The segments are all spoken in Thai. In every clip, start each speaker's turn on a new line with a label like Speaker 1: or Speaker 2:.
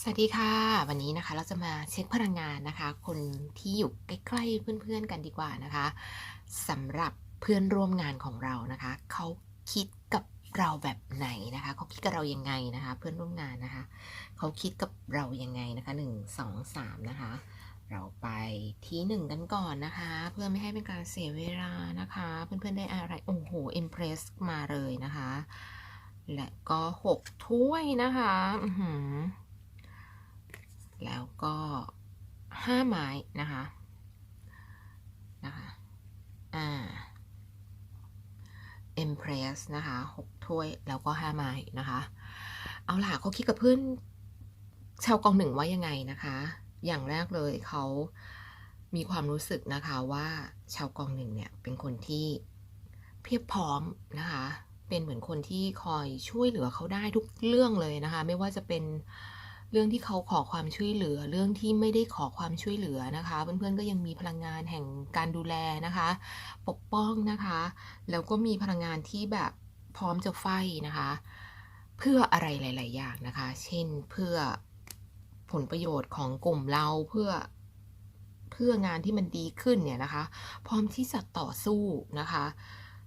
Speaker 1: สวัสดีค่ะ วันนี้นะคะเราจะมาเช็คพลังงานนะคะ คนที่อยู่ใกล้ๆเพื่อนๆกันดีกว่านะคะสำหรับเพื่อนร่วมงานของเรานะคะ เขาคิดกับเราแบบไหนนะคะ เขาคิดกับเรายังไงนะคะ เพื่อนร่วมงานนะคะ เขาคิดกับเรายังไงนะคะหนึ่งสองสามนะคะ เราไปที่หนึ่งกันก่อนนะคะ เพื่อไม่ให้เป็นการเสียเวลานะคะ เพื่อนๆได้อะไรโอ้โหอิมเพรสมาเลยนะคะ และก็หกถ้วยนะคะ อือหือ แล้วก็ห้าไม้นะคะ นะคะอ่า Empress นะคะหกถ้วยแล้วก็ห้าไม้นะคะ เอาล่ะเขาคิดกับเพื่อนชาวกองหนึ่งว่ายังไงนะคะ อย่างแรกเลยเขามีความรู้สึกนะคะว่าชาวกองหนึ่งเนี่ยเป็นคนที่เพียบพร้อมนะคะ เป็นเหมือนคนที่คอยช่วยเหลือเขาได้ทุกเรื่องเลยนะคะ ไม่ว่าจะเป็น เรื่องที่เขาขอความช่วยเหลือ เรื่องที่ไม่ได้ขอความช่วยเหลือนะคะ เพื่อนๆก็ยังมีพลังงานแห่งการดูแลนะคะ ปกป้องนะคะ แล้วก็มีพลังงานที่แบบพร้อมจะไฟนะคะ เพื่ออะไรหลาย ๆ อย่างนะคะ เช่นเพื่อผลประโยชน์ของกลุ่มเราเพื่อเพื่องานที่มันดีขึ้นเนี่ยนะคะ พร้อมที่จะต่อสู้นะคะ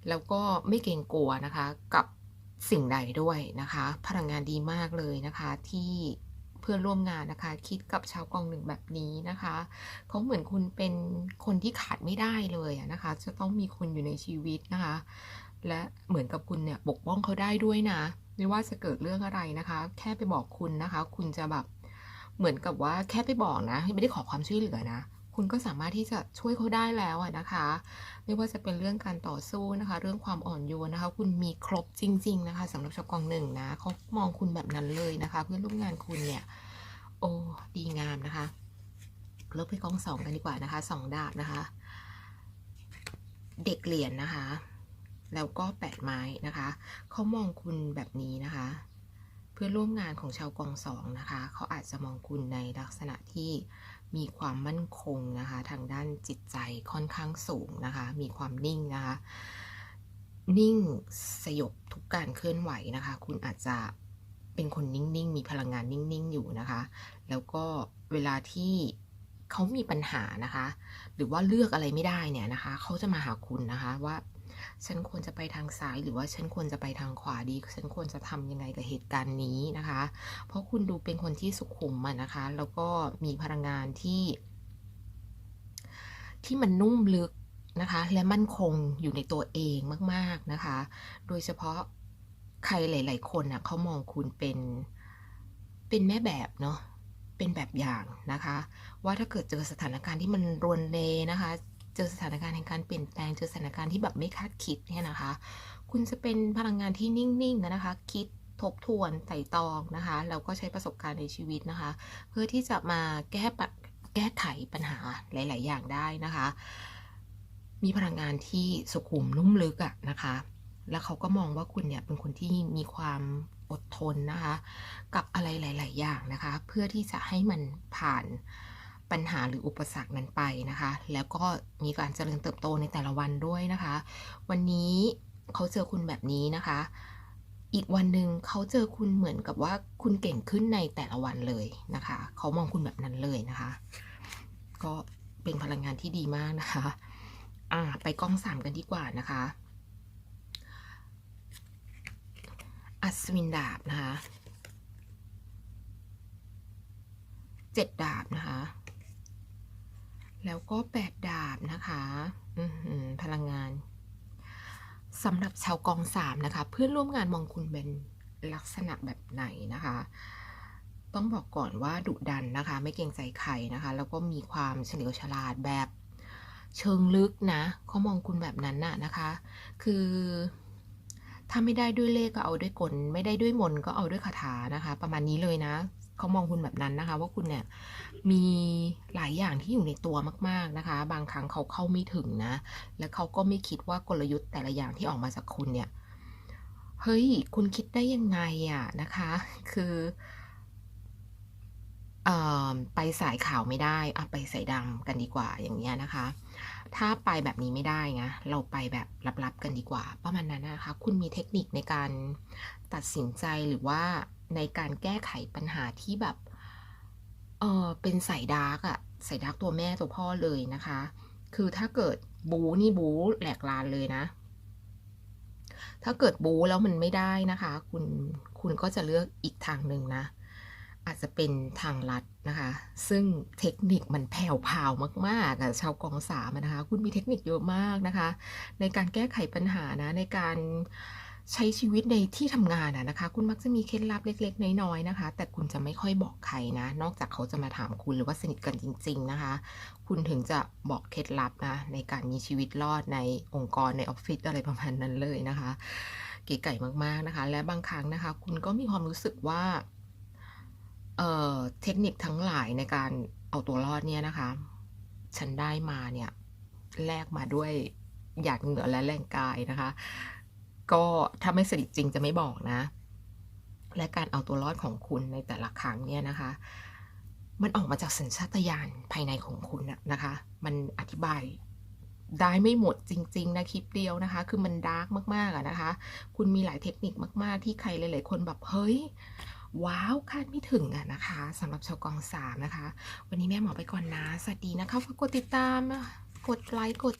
Speaker 1: แล้วก็ไม่เกรงกลัวนะคะกับสิ่งใดด้วยนะคะ พลังงานดีมากเลยนะคะที่ พื่อนร่วมงานนะคะ คิดกับชาวกองหนึ่งแบบนี้นะคะเขาเหมือนคุณเป็นคนที่ขาดไม่ได้เลยนะคะ จะต้องมีคุณอยู่ในชีวิตนะคะ และเหมือนกับคุณเนี่ยปกป้องเขาได้ด้วยนะไม่ว่าจะเกิดเรื่องอะไรนะคะ แค่ไปบอกคุณนะคะ คุณจะแบบเหมือนกับว่าแค่ไปบอกนะไม่ได้ขอความช่วยเหลือนะ คุณก็สามารถที่จะช่วยเขาได้แล้วนะคะ ไม่ว่าจะเป็นเรื่องการต่อสู้นะคะ เรื่องความอ่อนโยนนะคะ คุณมีครบจริง ๆ นะคะสำหรับชาวกองหนึ่งนะเขามองคุณแบบนั้นเลยนะคะ เพื่อนร่วมงานคุณเนี่ย โอ้ดีงามนะคะเริ่มไปกองสองกันดีกว่านะคะสองดาบนะคะ เด็กเหรียญนะคะ แล้วก็แปดไม้นะคะเขามองคุณแบบนี้นะคะ เพื่อนร่วมงานของชาวกองสองนะคะเขาอาจจะมองคุณในลักษณะที่ มีความมั่นคงนะคะ ทางด้านจิตใจค่อนข้างสูงนะคะ มีความนิ่งนะคะ นิ่งสยบทุกการเคลื่อนไหวนะคะ คุณอาจจะเป็นคนนิ่งๆ มีพลังงานนิ่งๆ อยู่นะคะ แล้วก็เวลาที่เขามีปัญหานะคะ หรือว่าเลือกอะไรไม่ได้เนี่ยนะคะ เขาจะมาหาคุณนะคะว่า ฉันควรจะไปทางซ้ายหรือว่าฉันควรจะไปทางขวาดี ฉันควรจะทำยังไงกับเหตุการณ์นี้นะคะ เพราะคุณดูเป็นคนที่สุขุมอะนะคะ แล้วก็มีพลังงานที่ ที่มันนุ่มลึกนะคะ และมั่นคงอยู่ในตัวเองมากๆนะคะ โดยเฉพาะใครหลาย ๆ คนนะเขามองคุณเป็นเป็นแม่แบบเนาะเป็นแบบอย่างนะคะ ว่าถ้าเกิดเจอสถานการณ์ที่มันรวนเลนะคะ เจอสถานการณ์แห่งการเปลี่ยนแปลง เจอสถานการณ์ที่แบบไม่คาดคิดเนี่ยนะคะ คุณจะเป็นพลังงานที่นิ่งๆนะคะ คิดทบทวนไต่ตองนะคะ แล้วก็ใช้ประสบการณ์ในชีวิตนะคะ เพื่อที่จะมาแก้ปัญแก้ไขปัญหาหลาย ๆ อย่างได้นะคะ มีพลังงานที่สุขุมนุ่มลึกอะนะคะ แล้วเขาก็มองว่าคุณเนี่ยเป็นคนที่มีความอดทนนะคะ กับอะไรหลาย ๆ อย่างนะคะ เพื่อที่จะให้มันผ่าน ปัญหาหรืออุปสรรคนั้นไปนะคะ แล้วก็มีการเจริญเติบโตในแต่ละวันด้วยนะคะ วันนี้เขาเจอคุณแบบนี้นะคะ อีกวันหนึ่งเขาเจอคุณเหมือนกับว่าคุณเก่งขึ้นในแต่ละวันเลยนะคะ เขามองคุณแบบนั้นเลยนะคะ ก็เป็นพลังงานที่ดีมากนะคะอ่าไปกล้องสามกันดีกว่านะคะ อัศวินดาบนะคะเจ็ดดาบนะคะ แล้วก็แปดดาบนะคะพลังงานสำหรับชาวกองสามนะคะ เพื่อนร่วมงานมองคุณเป็นลักษณะแบบไหนนะคะ ต้องบอกก่อนว่าดุดันนะคะ ไม่เกรงใจใครนะคะ แล้วก็มีความเฉลียวฉลาดแบบเชิงลึกนะเขามองคุณแบบนั้นน่ะนะคะ คือถ้าไม่ได้ด้วยเลขก็เอาด้วยกล ไม่ได้ด้วยมนก็เอาด้วยคาถานะคะ ประมาณนี้เลยนะ เขามองคุณแบบนั้นนะคะ ว่าคุณเนี่ยมีหลายอย่างที่อยู่ในตัวมาก ๆนะคะ บางครั้งเขาเข้าไม่ถึงนะ และเขาก็ไม่คิดว่ากลยุทธ์แต่ละอย่างที่ออกมาจากคุณเนี่ยเฮ้ยคุณคิดได้ยังไงอะนะคะ คืออ่อไปสายขาวไม่ได้อะไปสายดำกันดีกว่าอย่างเงี้ยนะคะ ถ้าไปแบบนี้ไม่ได้นะเราไปแบบลับๆกันดีกว่า ประมาณนั้นนะคะ คุณมีเทคนิคในการตัดสินใจหรือว่า ในการแก้ไขปัญหาที่แบบ เออเป็นสายดาร์กอะสายดาร์กตัวแม่ตัวพ่อเลยนะคะ คือถ้าเกิดบูนี่บูแหลกลานเลยนะ ถ้าเกิดบูแล้วมันไม่ได้นะคะ คุณคุณก็จะเลือกอีกทางหนึ่งนะ อาจจะเป็นทางลัดนะคะ ซึ่งเทคนิคมันแผ่วพาวมากๆอะชาวกอง3อะนะคะ คุณมีเทคนิคเยอะมากนะคะ ในการแก้ไขปัญหานะในการ ใช้ชีวิตในที่ทำงานอะนะคะ คุณมักจะมีเคล็ดลับเล็ก ๆ น้อยๆนะคะ แต่คุณจะไม่ค่อยบอกใครนะ นอกจากเขาจะมาถามคุณหรือว่าสนิทกันจริง ๆนะคะ คุณถึงจะบอกเคล็ดลับนะในการมีชีวิตรอดในองค์กรในออฟฟิศอะไรประมาณนั้นเลยนะคะ เก๋ไก่มากๆนะคะ และบางครั้งนะคะ คุณก็มีความรู้สึกว่าเอ่อเทคนิคทั้งหลายในการเอาตัวรอดเนี่ยนะคะ ฉันได้มาเนี่ยแลกมาด้วยหยาดเหงื่อและแรงกายนะคะ ก็ถ้าไม่สนิทจริงจะไม่บอกนะ และการเอาตัวรอดของคุณในแต่ละครั้งเนี่ยนะคะ มันออกมาจากสัญชาตญาณภายในของคุณนะนะคะ มันอธิบายได้ไม่หมดจริง ๆ นะคลิปเดียวนะคะ คือมันดาร์กมากๆอะนะคะ คุณมีหลายเทคนิคมาก ๆ ที่ใครหลาย ๆ คนแบบเฮ้ยว้าวคาดไม่ถึงอะนะคะสำหรับชาวกอง3นะคะ วันนี้แม่หมอไปก่อนนะ สวัสดีนะคะฝากกดติดตาม กดไลค์กด